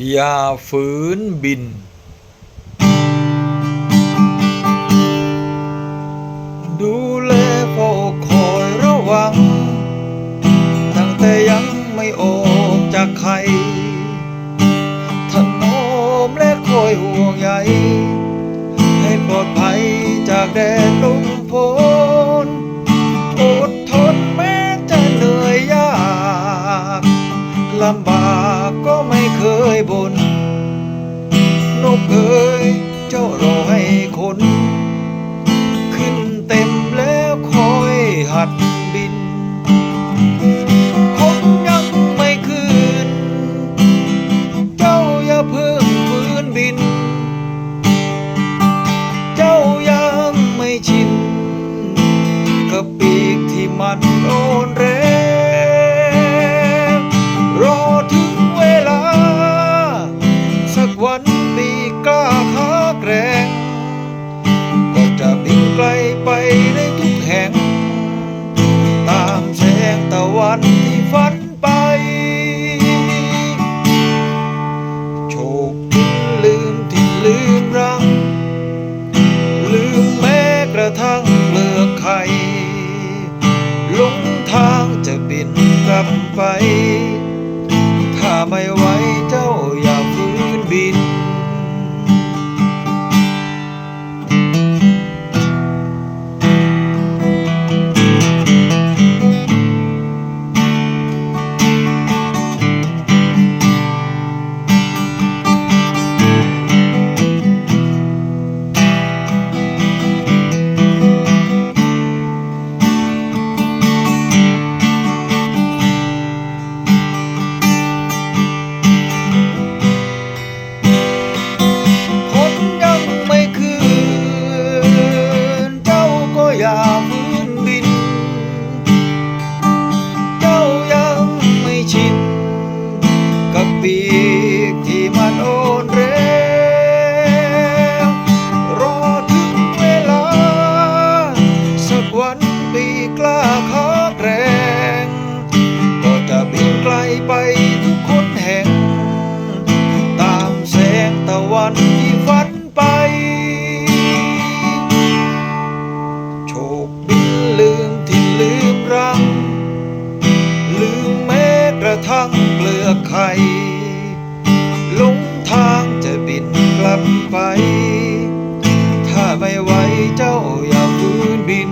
อย่าฝืนบิน ดูแลเฝ้าคอยระวัง ตั้งแต่ยังไม่ออกจากไข่ถนอมและคอยห่วงใยให้ปลอดภัยจากแดดลมฝนอดทนแม้จะเหนื่อยยากลำบาก ก็ไม่เคยบน่นนกเอ๋ยเจ้ารอให้คน ขึ้นเต็มแล้วคอยหัด ฝันที่ฝันไป โชคดินลืมที่ลืมรัง ลืมแม้กระทั่งเปลือกไข่หลงทางจะบินกลับไป ถ้าไม่ไหว ฝันที่ฝันไป โชคบินลืมที่ลืมรัง ลืมแม้กระทั่งเปลือกไข่หลงทางจะบินกลับไป ถ้าไม่ไหวเจ้าอย่าฟื้นบิน